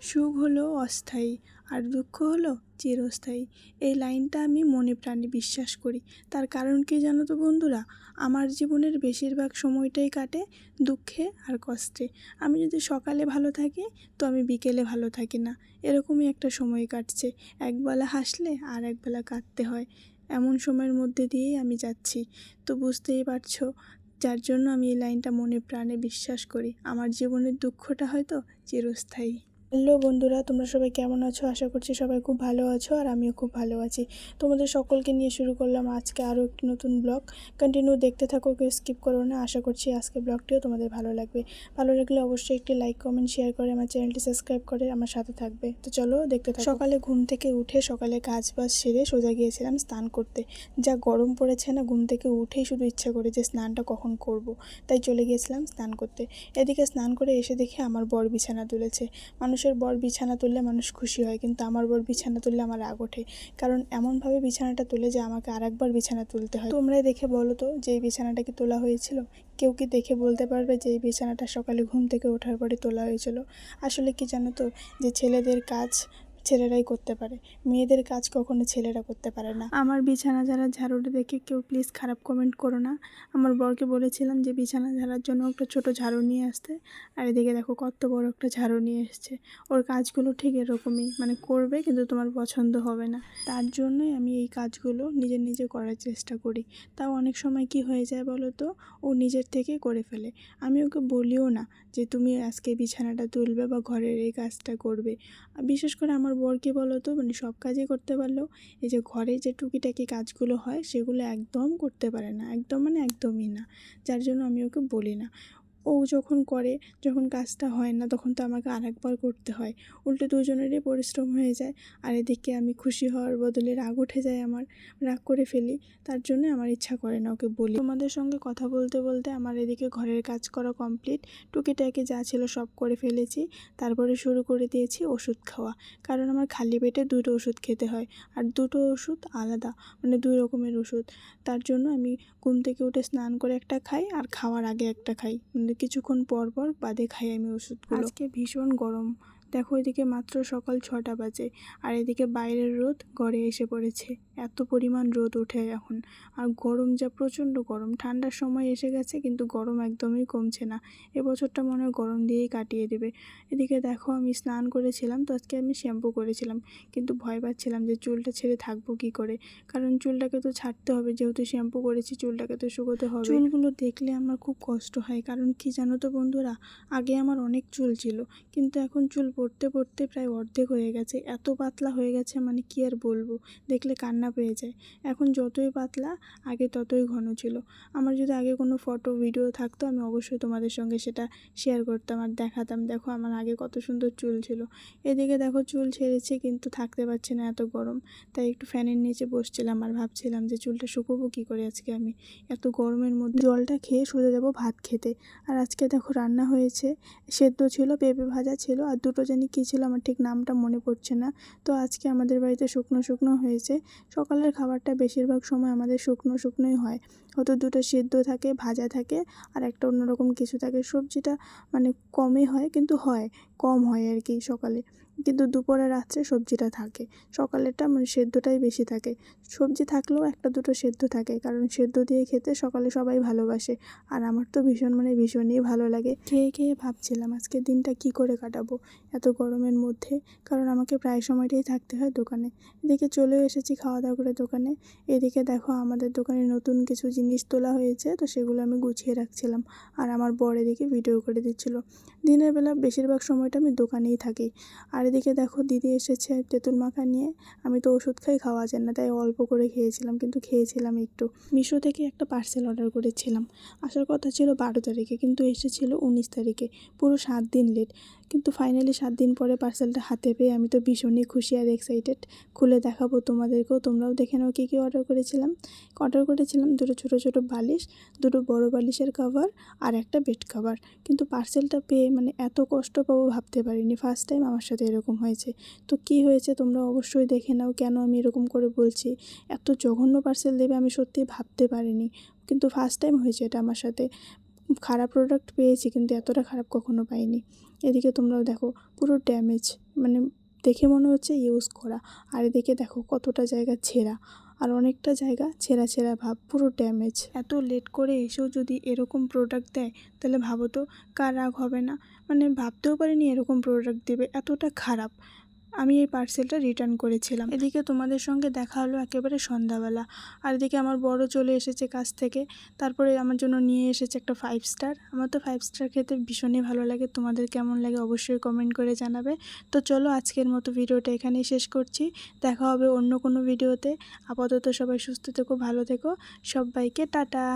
সুখ হলো অস্থায়ী আর দুঃখ হলো চিরস্থায়ী। এই লাইনটা আমি মনে প্রাণে বিশ্বাস করি। তার কারণ কি জানো তো বন্ধুরা? আমার জীবনের বেশিরভাগ সময়টাই কাটে দুঃখে আর কষ্টে। আমি যদি সকালে ভালো থাকি, তো আমি বিকেলে ভালো থাকি না। এরকমই একটা সময় কাটছে। একবেলা হাসলে আর একবেলা কাঁদতে হয়। এমন সময়ের মধ্যে দিয়েই আমি যাচ্ছি। তো বুঝতেই পারছ? যার জন্য আমি এই লাইনটা মনে প্রাণে বিশ্বাস করি। আমার জীবনের দুঃখটা হয়তো চিরস্থায়ী। হ্যালো বন্ধুরা, তোমরা সবাই কেমন আছো? আশা করছি সবাই খুব ভালো আছো আর আমিও খুব ভালো আছি। তোমাদের সকলকে নিয়ে শুরু করলাম আজকে আরও একটি নতুন ব্লগ। কন্টিনিউ দেখতে থাকো, কেউ স্কিপ করো না। আশা করছি আজকে ব্লগটিও তোমাদের ভালো লাগবে। ভালো লাগলে অবশ্যই একটি লাইক কমেন্ট শেয়ার করে আমার চ্যানেলটি সাবস্ক্রাইব করে আমার সাথে থাকবে। তো চলো দেখতে থাকো। সকালে ঘুম থেকে উঠে সকালে কাজ বাজ সেরে সোজা গিয়েছিলাম স্নান করতে। যা গরম পড়েছে না, ঘুম থেকে উঠেই শুধু ইচ্ছা করে যে স্নানটা কখন করব। তাই চলে গিয়েছিলাম স্নান করতে। এদিকে স্নান করে এসে দেখে আমার বর বিছানা তুলেছে। মানুষের বর বিছানা তুললে মানুষ খুশি হয়, কিন্তু আমার বর বিছানা তুললে আমার রাগ ওঠে। কারণ এমনভাবে বিছানাটা তুলে যে আমাকে আর একবার বিছানা তুলতে হয়। তোমরাই দেখে বলো তো যে এই বিছানাটা কি তোলা হয়েছিল? কেউ কি দেখে বলতে পারবে যে এই বিছানাটা সকালে ঘুম থেকে ওঠার পরে তোলা হয়েছিল? আসলে কি জানো তো, যে ছেলেদের কাজ ছেলেরাই করতে পারে। মেয়েদের কাজ কখনো ছেলেরা করতে পারে না। আমার বিছানা ঝাড়া ঝাড়ুটা দেখে কেউ প্লিজ খারাপ কমেন্ট করো না। আমার বরকে বলেছিলাম যে বিছানা ঝাড়ার জন্য একটা ছোট ঝাড়ু নিয়ে আসতে। আর এদিকে দেখো কত বড় একটা ঝাড়ু নিয়ে এসছে। ওর কাজগুলো ঠিক এরকমই মানে করবে কিন্তু তোমার পছন্দ হবে না। তার জন্যই আমি এই কাজগুলো নিজে নিজে করার চেষ্টা করি। তাও অনেক সময় কি হয়ে যায় বলো তো? ও নিজের থেকে করে ফেলে। আমি ওকে বলিও না যে তুমি আজকে বিছানাটা তুলবে বা ঘরের এই কাজটা করবে। বিশেষ করে আমার বর কী বলো তো মানে সব কাজই করতে পারলেও এই যে ঘরে যে টুকিটাকি কাজগুলো হয়, সেগুলো একদম করতে পারে না, একদম মানে একদমই না। যার জন্য আমি ওকে বলি না। ও যখন করে, যখন কাজটা হয় না, তখন তো আমাকে আরেকবার করতে হয়। উল্টে দুজনেরই পরিশ্রম হয়ে যায়। আর এদিকে আমি খুশি হওয়ার বদলে রাগ উঠে যায় আমার। রাগ করে ফেলি। তার জন্য আমার ইচ্ছা করে না ওকে বলি। তোমাদের সঙ্গে কথা বলতে বলতে আমার এদিকে ঘরের কাজ করা কমপ্লিট টুকিটাকি যা ছিল সব করে ফেলেছি। তারপরে শুরু করে দিয়েছি ওষুধ খাওয়া। কারণ আমার খালি পেটে দুটো ওষুধ খেতে হয়। আর দুটো ওষুধ আলাদা মানে দুই রকমের ওষুধ। তার জন্য আমি ঘুম থেকে উঠে স্নান করে একটা খাই আর খাওয়ার আগে একটা খাই। মানে কিছুক্ষণ পর পর বাদে খাই আমি ওষুধগুলো। আজকে ভীষণ গরম। দেখো, এদিকে মাত্র সকাল ছটা বাজে আর এদিকে বাইরের রোদ গড়ে এসে পড়েছে। এত পরিমাণ রোদ ওঠে এখন। আর গরম যা, প্রচণ্ড গরম। ঠান্ডার সময় এসে গেছে, কিন্তু গরম একদমই কমছে না। এবছরটা মনে হয় গরম দিয়েই কাটিয়ে দেবে। এদিকে দেখো, আমি স্নান করেছিলাম, তো আজকে আমি শ্যাম্পু করেছিলাম। কিন্তু ভয় পাচ্ছিলাম যে চুলটা ছেড়ে থাকব কি করে? কারণ চুলটাকে তো ছাড়তে হবে, যেহেতু শ্যাম্পু করেছি, চুলটাকে তো শুকোতে হবে। চুলগুলো দেখলে আমার খুব কষ্ট হয়। কারণ কি জানো তো বন্ধুরা, আগে আমার অনেক চুল ছিল, কিন্তু এখন চুল পড়তে পড়তে প্রায় অর্ধেক হয়ে গেছে। এত পাতলা হয়ে গেছে মানে কি আর বলব? দেখলে কান্না পেয়ে যায়। এখন যতই পাতলা, আগে ততই ঘন ছিল। আমার যদি আগে কোনো ফটো, ভিডিও থাকতো, আমি অবশ্যই তোমাদের সঙ্গে সেটা শেয়ার করতাম আর দেখাতাম। দেখো আমার আগে কত সুন্দর চুল ছিল। এদিকে দেখো চুল ছেড়েছে কিন্তু থাকতে পারছে না এত গরম। তাই একটু ফ্যানের নিচে বসছিলাম আর ভাবছিলাম যে চুলটা শুকোবো কী করে আজকে আমি? এত গরমের মধ্যে জলটা খেয়ে সোজা যাব ভাত খেতে। আর আজকে দেখো রান্না হয়েছে, সেদ্ধ ছিল, পেঁপে ভাজা ছিল আর দুটো জানি কী ছিল, আমার ঠিক নামটা মনে পড়ছে না। তো আজকে আমাদের বাড়িতে শুকনো শুকনো হয়েছে। সকালের খাবারটা বেশিরভাগ সময় আমাদের শুকনো শুকনোই হয়। হয়তো দুটো সিদ্ধ থাকে, ভাজা থাকে, আর একটা অন্যরকম কিছু থাকে। সবজিটা মানে কমই হয়, কিন্তু হয়, কম হয় আর কি সকালে। কিন্তু দুপুরে রাত্রে সবজিটা থাকে। সকালেরটা মানে সেদ্ধটাই বেশি থাকে। সবজি থাকলেও একটা দুটো সেদ্ধ থাকে, কারণ সেদ্ধ দিয়ে খেতে সকালে সবাই ভালোবাসে। আর আমার তো ভীষণ মানে ভীষণই ভালো লাগে। খেয়ে খেয়ে ভাবছিলাম আজকের দিনটা কি করে কাটাবো এত গরমের মধ্যে, কারণ আমাকে প্রায় সময়টাই থাকতে হয় দোকানে। এদিকে চলেও এসেছি খাওয়া দাওয়া করে দোকানে। এদিকে দেখো আমাদের দোকানে নতুন কিছু জিনিস তোলা হয়েছে, তো সেগুলো আমি গুছিয়ে রাখছিলাম। আর আমার বর এদিকে ভিডিও করে দিচ্ছিল। দিনের বেলা বেশিরভাগ সময়টা আমি দোকানেই থাকি। আর এদিকে দেখো দিদি এসেছে তেঁতুল মাখা নিয়ে। আমি তো ওষুধ খাই, খাওয়া যায় না, তাই অল্প করে খেয়েছিলাম, কিন্তু খেয়েছিলাম একটু। মিশো থেকে একটা পার্সেল অর্ডার করেছিলাম। আসার কথা ছিল বারো তারিখে, কিন্তু এসেছিল উনিশ তারিখে। পুরো সাত দিন লেট কিন্তু ফাইনালি সাত দিন পরে পার্সেলটা হাতে পেয়ে আমি তো ভীষণই খুশি আর এক্সাইটেড খুলে দেখাবো তোমাদেরকেও, তোমরাও দেখে নাও কী কী অর্ডার করেছিলাম। অর্ডার করেছিলাম দুটো ছোটো ছোটো বালিশ, দুটো বড় বালিশের কভার আর একটা বেড কভার কিন্তু পার্সেলটা পেয়ে মানে এত কষ্ট পাবো ভাবতে পারিনি। ফার্স্ট টাইম আমার সাথে এরকম হয়েছে। তো কি হয়েছে তোমরা অবশ্যই দেখে নাও কেন আমি এরকম করে বলছি। এত জঘন্য পার্সেল দেবে আমি সত্যি ভাবতে পারিনি। কিন্তু ফার্স্ট টাইম হয়েছে এটা আমার সাথে। খারাপ প্রোডাক্ট পেয়েছি কিন্তু এতটা খারাপ কখনো পাইনি। এদিকে তোমরাও দেখো, পুরো ড্যামেজ মানে দেখে মনে হচ্ছে ইউজ করা। আর এদিকে দেখো কতটা জায়গা ছেঁড়া। আর অনেকটা জায়গা ছেঁড়া ছেঁড়া ভাব, পুরো ড্যামেজ এত লেট করে এসেও যদি এরকম প্রোডাক্ট দেয়, তাহলে ভাবো তো, কার রাগ হবে না? মানে ভাবতেও পারিনি এরকম প্রোডাক্ট দেবে, এতটা খারাপ। আমি এই পার্সেলটা রিটার্ন করেছিলাম। এদিকে তোমাদের সঙ্গে দেখা হলো একেবারে সন্ধ্যাবেলা। আর এদিকে আমার বড় চলে এসেছে কাছ থেকে। তারপরে আমার জন্য নিয়ে এসেছে একটা ফাইভ স্টার আমার তো ফাইভ স্টার খেতে ভীষণই ভালো লাগে। তোমাদের কেমন লাগে অবশ্যই কমেন্ট করে জানাবে। তো চলো আজকের মতো ভিডিওটা এখানেই শেষ করছি। দেখা হবে অন্য কোনো ভিডিওতে আপাতত সবাই সুস্থ থেকো, ভালো থেকো। সবাইকে টাটা।